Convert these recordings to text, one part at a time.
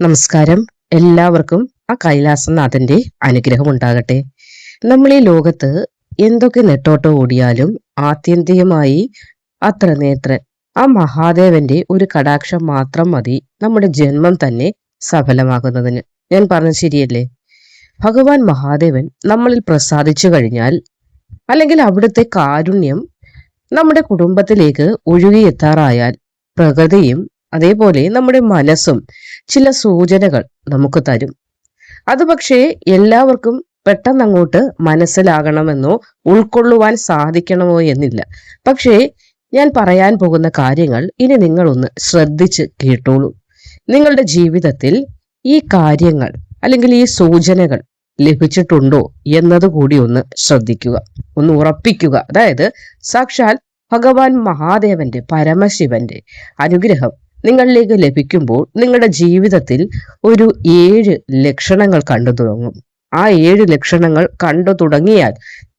നമസ്കാരം. എല്ലാവർക്കും ആ കൈലാസനാഥന്റെ അനുഗ്രഹം ഉണ്ടാകട്ടെ നമ്മൾ ഈ ലോകത്ത് എന്തൊക്കെ നെട്ടോട്ടം ഓടിയാലും ആത്യന്തികമായി അത്ര നേത്രൻ ആ മഹാദേവന്റെ ഒരു കടാക്ഷം മാത്രം മതി നമ്മുടെ ജന്മം തന്നെ സഫലമാകുന്നതിന്. ഞാൻ പറഞ്ഞത് ശരിയല്ലേ? ഭഗവാൻ മഹാദേവൻ നമ്മളിൽ പ്രസാദിച്ചു കഴിഞ്ഞാൽ അല്ലെങ്കിൽ അവിടുത്തെ കാരുണ്യം നമ്മുടെ കുടുംബത്തിലേക്ക് ഒഴുകിയെത്താറായാൽ പ്രകൃതിയും അതേപോലെ നമ്മുടെ മനസ്സും ചില സൂചനകൾ നമുക്ക് തരും. അത് പക്ഷേ എല്ലാവർക്കും പെട്ടെന്ന് അങ്ങോട്ട് മനസ്സിലാകണമെന്നോ ഉൾക്കൊള്ളുവാൻ സാധിക്കണമോ എന്നില്ല. പക്ഷേ ഞാൻ പറയാൻ പോകുന്ന കാര്യങ്ങൾ ഇനി നിങ്ങളൊന്ന് ശ്രദ്ധിച്ച് കേട്ടോളൂ. നിങ്ങളുടെ ജീവിതത്തിൽ ഈ കാര്യങ്ങൾ അല്ലെങ്കിൽ ഈ സൂചനകൾ ലഭിച്ചിട്ടുണ്ടോ എന്നത് കൂടി ഒന്ന് ശ്രദ്ധിക്കുക. ഒന്ന് ഉറപ്പിക്കുക. അതായത് സാക്ഷാൽ ഭഗവാൻ മഹാദേവന്റെ പരമശിവന്റെ അനുഗ്രഹം നിങ്ങളിലേക്ക് ലഭിക്കുമ്പോൾ നിങ്ങളുടെ ജീവിതത്തിൽ ഒരു ഏഴ് ലക്ഷണങ്ങൾ കണ്ടു തുടങ്ങും. ആ ഏഴ് ലക്ഷണങ്ങൾ കണ്ടു തുടങ്ങിയാൽ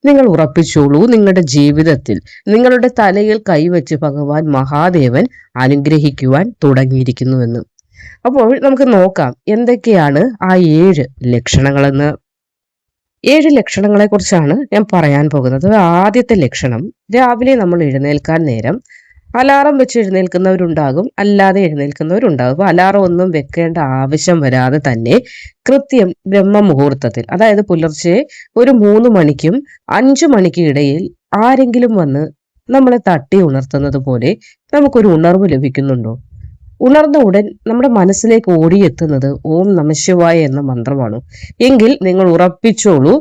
നിങ്ങൾ ഉറപ്പിച്ചോളൂ നിങ്ങളുടെ ജീവിതത്തിൽ നിങ്ങളുടെ തലയിൽ കൈവച്ച് ഭഗവാൻ മഹാദേവൻ അനുഗ്രഹിക്കുവാൻ തുടങ്ങിയിരിക്കുന്നുവെന്ന്. അപ്പോൾ നമുക്ക് നോക്കാം എന്തൊക്കെയാണ് ആ ഏഴ് ലക്ഷണങ്ങളെന്ന്. ഏഴ് ലക്ഷണങ്ങളെ കുറിച്ചാണ് ഞാൻ പറയാൻ പോകുന്നത്. ആദ്യത്തെ ലക്ഷണം രാവിലെ നമ്മൾ എഴുന്നേൽക്കാൻ നേരം അലാറം വെച്ച് എഴുന്നേൽക്കുന്നവരുണ്ടാകും അല്ലാതെ എഴുന്നേൽക്കുന്നവരുണ്ടാകും. അപ്പൊ അലാറം ഒന്നും വെക്കേണ്ട ആവശ്യം വരാതെ തന്നെ കൃത്യം ബ്രഹ്മ മുഹൂർത്തത്തിൽ അതായത് പുലർച്ചെ ഒരു മൂന്ന് മണിക്കും അഞ്ചു മണിക്കും ഇടയിൽ ആരെങ്കിലും വന്ന് നമ്മളെ തട്ടി ഉണർത്തുന്നത് പോലെ നമുക്കൊരു ഉണർവ് ലഭിക്കുന്നുണ്ടോ? ഉണർന്ന ഉടൻ നമ്മുടെ മനസ്സിലേക്ക് ഓടിയെത്തുന്നത് ഓം നമശിവായ എന്ന മന്ത്രമാണ്. എങ്കിൽ നിങ്ങൾ ഉറപ്പിച്ചോളൂ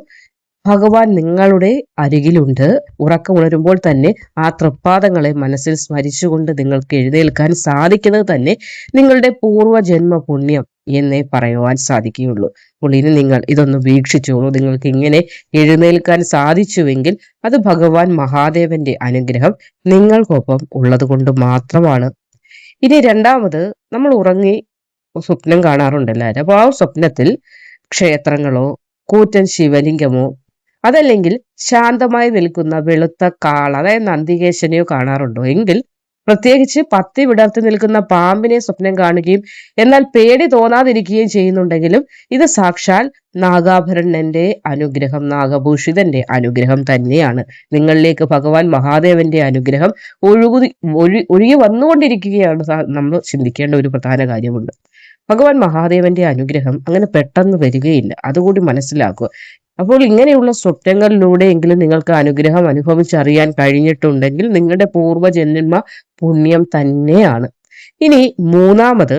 ഭഗവാൻ നിങ്ങളുടെ അരികിലുണ്ട്. ഉറക്കമുണരുമ്പോൾ തന്നെ ആ തൃപ്പാദങ്ങളെ മനസ്സിൽ സ്മരിച്ചുകൊണ്ട് നിങ്ങൾക്ക് എഴുന്നേൽക്കാൻ സാധിക്കുന്നത് തന്നെ നിങ്ങളുടെ പൂർവജന്മ പുണ്യം എന്നേ പറയുവാൻ സാധിക്കുകയുള്ളൂ. അപ്പോൾ ഇനി നിങ്ങൾ ഇതൊന്ന് വീക്ഷിച്ചോളൂ. നിങ്ങൾക്ക് ഇങ്ങനെ എഴുന്നേൽക്കാൻ സാധിച്ചുവെങ്കിൽ അത് ഭഗവാൻ മഹാദേവന്റെ അനുഗ്രഹം നിങ്ങൾക്കൊപ്പം ഉള്ളത് കൊണ്ട് മാത്രമാണ്. ഇനി രണ്ടാമത് നമ്മൾ ഉറങ്ങി സ്വപ്നം കാണാറുണ്ട് എല്ലാവരും അപ്പോൾ ആ സ്വപ്നത്തിൽ ക്ഷേത്രങ്ങളോ കൂറ്റൻ ശിവലിംഗമോ അതല്ലെങ്കിൽ ശാന്തമായി നിൽക്കുന്ന വെളുത്ത കാള അതായത് നന്ദികേശനെയോ കാണാറുണ്ടോ? എങ്കിൽ പ്രത്യേകിച്ച് പത്തി വിടർത്തി നിൽക്കുന്ന പാമ്പിനെ സ്വപ്നം കാണുകയും എന്നാൽ പേടി തോന്നാതിരിക്കുകയും ചെയ്യുന്നുണ്ടെങ്കിലും ഇത് സാക്ഷാൽ നാഗാഭരണന്റെ അനുഗ്രഹം നാഗഭൂഷിതന്റെ അനുഗ്രഹം തന്നെയാണ്. നിങ്ങളിലേക്ക് ഭഗവാൻ മഹാദേവന്റെ അനുഗ്രഹം ഒഴുകു ഒഴി ഒഴുകി വന്നുകൊണ്ടിരിക്കുകയാണ് നമ്മൾ ചിന്തിക്കേണ്ട ഒരു പ്രധാന കാര്യമുണ്ട്. ഭഗവാൻ മഹാദേവന്റെ അനുഗ്രഹം അങ്ങനെ പെട്ടെന്ന് വരികയില്ല. അതുകൂടി മനസ്സിലാക്കുക. അപ്പോൾ ഇങ്ങനെയുള്ള സ്വപ്നങ്ങളിലൂടെയെങ്കിലും നിങ്ങൾക്ക് അനുഗ്രഹം അനുഭവിച്ചറിയാൻ കഴിഞ്ഞിട്ടുണ്ടെങ്കിൽ നിങ്ങളുടെ പൂർവജന്മ പുണ്യം തന്നെയാണ്. ഇനി മൂന്നാമത്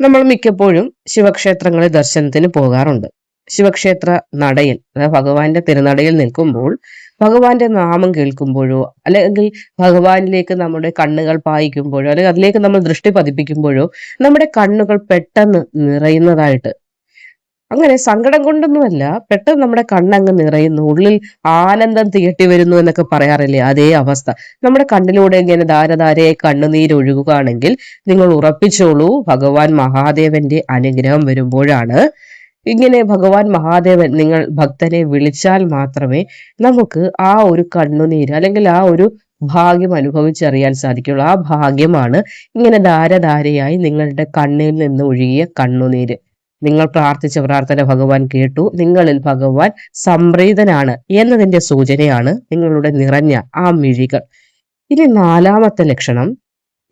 നമ്മൾ മിക്കപ്പോഴും ശിവക്ഷേത്രങ്ങളിൽ ദർശനത്തിന് പോകാറുണ്ട്. ശിവക്ഷേത്ര നടയിൽ അതായത് ഭഗവാന്റെ തിരുനടയിൽ നിൽക്കുമ്പോൾ ഭഗവാന്റെ നാമം കേൾക്കുമ്പോഴോ അല്ലെങ്കിൽ ഭഗവാനിലേക്ക് നമ്മുടെ കണ്ണുകൾ പായിക്കുമ്പോഴോ അല്ലെങ്കിൽ അതിലേക്ക് നമ്മൾ ദൃഷ്ടി പതിപ്പിക്കുമ്പോഴോ നമ്മുടെ കണ്ണുകൾ പെട്ടെന്ന് നിറയുന്നതായിട്ട് അങ്ങനെ സങ്കടം കൊണ്ടൊന്നുമല്ല. പെട്ടെന്ന് നമ്മുടെ കണ്ണങ്ങ് നിറയുന്നു. ഉള്ളിൽ ആനന്ദം തികട്ടി വരുന്നു എന്നൊക്കെ പറയാറില്ലേ? അതേ അവസ്ഥ. നമ്മുടെ കണ്ണിലൂടെ ഇങ്ങനെ ധാരധാരയായി കണ്ണുനീരൊഴുകുകയാണെങ്കിൽ നിങ്ങൾ ഉറപ്പിച്ചോളൂ ഭഗവാൻ മഹാദേവന്റെ അനുഗ്രഹം വരുമ്പോഴാണ്. ഇങ്ങനെ ഭഗവാൻ മഹാദേവൻ നിങ്ങൾ ഭക്തനെ വിളിച്ചാൽ മാത്രമേ നമുക്ക് ആ ഒരു കണ്ണുനീര് അല്ലെങ്കിൽ ആ ഒരു ഭാഗ്യം അനുഭവിച്ചറിയാൻ സാധിക്കുള്ളൂ. ആ ഭാഗ്യമാണ് ഇങ്ങനെ ധാരധാരയായി നിങ്ങളുടെ കണ്ണിൽ നിന്ന് ഒഴുകിയ കണ്ണുനീര്. നിങ്ങൾ പ്രാർത്ഥിച്ച പ്രാർത്ഥന ഭഗവാൻ കേട്ടു. നിങ്ങളിൽ ഭഗവാൻ സംപ്രീതനാണ് എന്നതിന്റെ സൂചനയാണ് നിങ്ങളുടെ നിറഞ്ഞ ആ മിഴികൾ. ഇനി നാലാമത്തെ ലക്ഷണം.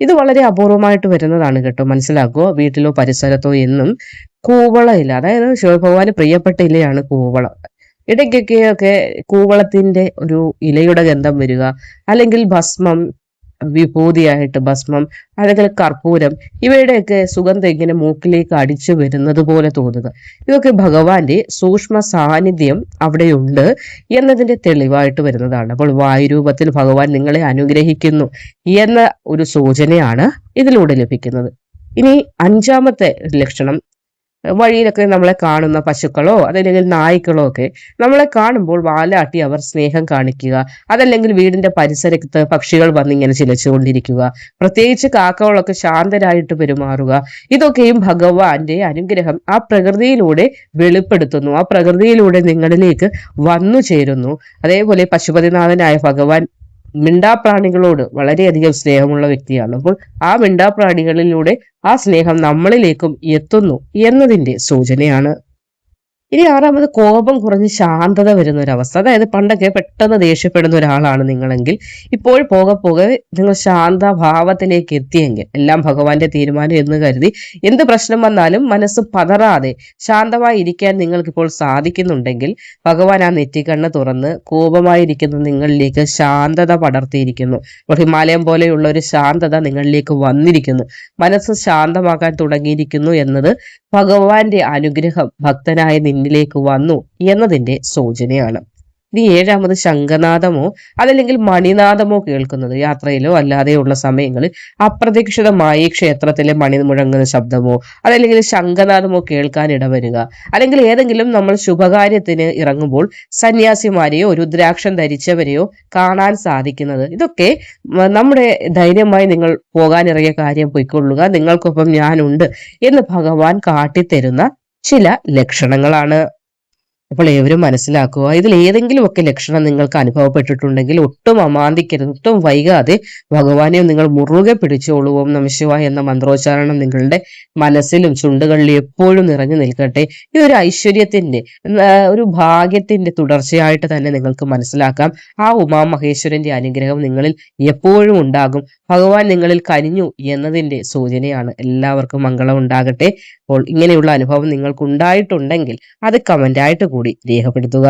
ഇത് വളരെ അപൂർവമായിട്ട് വരുന്നതാണ് കേട്ടോ. മനസ്സിലാക്കുക വീട്ടിലോ പരിസരത്തോ എന്നും കൂവളയില്ല. അതായത് ശിവഭഗവാന് പ്രിയപ്പെട്ട ഇലയാണ് കൂവള. ഇടയ്ക്കൊക്കെയൊക്കെ കൂവളത്തിന്റെ ഒരു ഇലയുടെ ഗന്ധം വരിക അല്ലെങ്കിൽ ഭസ്മം വിഭൂതിയായിട്ട് ഭസ്മം അല്ലെങ്കിൽ കർപ്പൂരം ഇവയുടെയൊക്കെ സുഗന്ധം ഇങ്ങനെ മൂക്കിലേക്ക് അടിച്ചു വരുന്നത് പോലെ തോന്നുക. ഇതൊക്കെ ഭഗവാന്റെ സൂക്ഷ്മ സാന്നിധ്യം അവിടെയുണ്ട് എന്നതിന്റെ തെളിവായിട്ട് വരുന്നതാണ്. അപ്പോൾ വായുരൂപത്തിൽ ഭഗവാൻ നിങ്ങളെ അനുഗ്രഹിക്കുന്നു എന്ന ഒരു സൂചനയാണ് ഇതിലൂടെ ലഭിക്കുന്നത്. ഇനി അഞ്ചാമത്തെ ലക്ഷണം വഴിയിലൊക്കെ നമ്മളെ കാണുന്ന പശുക്കളോ അതല്ലെങ്കിൽ നായ്ക്കളോ ഒക്കെ നമ്മളെ കാണുമ്പോൾ വാലാട്ടി അവർ സ്നേഹം കാണിക്കുക. അതല്ലെങ്കിൽ വീടിന്റെ പരിസരത്ത് പക്ഷികൾ വന്നിങ്ങനെ ചിലച്ചുകൊണ്ടിരിക്കുക. പ്രത്യേകിച്ച് കാക്കകളൊക്കെ ശാന്തരായിട്ട് പെരുമാറുക. ഇതൊക്കെയും ഭഗവാന്റെ അനുഗ്രഹം ആ പ്രകൃതിയിലൂടെ വെളിപ്പെടുത്തുന്നു. ആ പ്രകൃതിയിലൂടെ നിങ്ങളിലേക്ക് വന്നു ചേരുന്നു. അതേപോലെ പശുപതിനാഥനായ ഭഗവാൻ മിണ്ടാപ്രാണികളോട് വളരെയധികം സ്നേഹമുള്ള വ്യക്തിയാണ്. അപ്പോൾ ആ മിണ്ടാപ്രാണികളിലൂടെ ആ സ്നേഹം നമ്മളിലേക്കും എത്തുന്നു എന്നതിന്റെ സൂചനയാണ് ഇനി ആറാമത് കോപം കുറഞ്ഞ് ശാന്തത വരുന്ന ഒരു അവസ്ഥ അതായത് പണ്ടൊക്കെ പെട്ടെന്ന് ദേഷ്യപ്പെടുന്ന ഒരാളാണ് നിങ്ങളെങ്കിൽ ഇപ്പോൾ പോകെ പോകെ നിങ്ങൾ ശാന്തഭാവത്തിലേക്ക് എത്തിയെങ്കിൽ എല്ലാം ഭഗവാന്റെ തീരുമാനം എന്ന് കരുതി എന്ത് പ്രശ്നം വന്നാലും മനസ്സ് പതറാതെ ശാന്തമായി ഇരിക്കാൻ നിങ്ങൾക്കിപ്പോൾ സാധിക്കുന്നുണ്ടെങ്കിൽ ഭഗവാൻ ആ നെറ്റിക്കണ്ണ് തുറന്ന് കോപമായിരിക്കുന്ന നിങ്ങളിലേക്ക് ശാന്തത പടർത്തിയിരിക്കുന്നു. ഇപ്പോൾ ഹിമാലയം പോലെയുള്ള ഒരു ശാന്തത നിങ്ങളിലേക്ക് വന്നിരിക്കുന്നു. മനസ്സ് ശാന്തമാക്കാൻ തുടങ്ങിയിരിക്കുന്നു എന്നത് ഭഗവാന്റെ അനുഗ്രഹം ഭക്തനായ നിന്നിലേക്ക് വന്നു എന്നതിന്റെ സൂചനയാണ്. ഇനി ഏഴാമത് ശംഖനാഥമോ അതല്ലെങ്കിൽ മണിനാഥമോ കേൾക്കുന്നത് യാത്രയിലോ അല്ലാതെയുള്ള സമയങ്ങളിൽ അപ്രതീക്ഷിതമായി ക്ഷേത്രത്തിലെ മണി മുഴങ്ങുന്ന ശബ്ദമോ അതല്ലെങ്കിൽ ശംഖനാഥമോ കേൾക്കാൻ ഇടവരുക. അല്ലെങ്കിൽ ഏതെങ്കിലും നമ്മൾ ശുഭകാര്യത്തിന് ഇറങ്ങുമ്പോൾ സന്യാസിമാരെയോ രുദ്രാക്ഷം ധരിച്ചവരെയോ കാണാൻ സാധിക്കുന്നത്. ഇതൊക്കെ നമ്മുടെ ധൈര്യമായി നിങ്ങൾ പോകാനിറങ്ങിയ കാര്യം പൊയ്ക്കൊള്ളുക. നിങ്ങൾക്കൊപ്പം ഞാനുണ്ട് എന്ന് ഭഗവാൻ കാട്ടിത്തരുന്ന ചില ലക്ഷണങ്ങളാണ്. അപ്പോൾ ഏവരും മനസ്സിലാക്കുക. ഇതിൽ ഏതെങ്കിലുമൊക്കെ ലക്ഷണം നിങ്ങൾക്ക് അനുഭവപ്പെട്ടിട്ടുണ്ടെങ്കിൽ ഒട്ടും അമാന്തിക്കരുത് ഒട്ടും വൈകാതെ ഭഗവാനെ നിങ്ങൾ മുറുകെ പിടിച്ചോളൂ. ഓം നമശിവായ എന്ന മന്ത്രോച്ചാരണം നിങ്ങളുടെ മനസ്സിലും ചുണ്ടുകളിലും എപ്പോഴും നിറഞ്ഞു നിൽക്കട്ടെ. ഈ ഒരു ഐശ്വര്യത്തിന്റെ ഒരു ഭാഗ്യത്തിന്റെ തുടർച്ചയായിട്ട് തന്നെ നിങ്ങൾക്ക് മനസ്സിലാക്കാം. ആ ഉമാ മഹേശ്വരന്റെ അനുഗ്രഹം നിങ്ങളിൽ എപ്പോഴും ഉണ്ടാകും. ഭഗവാൻ നിങ്ങളിൽ കനിഞ്ഞു എന്നതിന്റെ സൂചനയാണ് എല്ലാവർക്കും മംഗളം ഉണ്ടാകട്ടെ. അപ്പോൾ ഇങ്ങനെയുള്ള അനുഭവം നിങ്ങൾക്ക് ഉണ്ടായിട്ടുണ്ടെങ്കിൽ അത് കമന്റായിട്ട് കൂടി രേഖപ്പെടുത്തുക.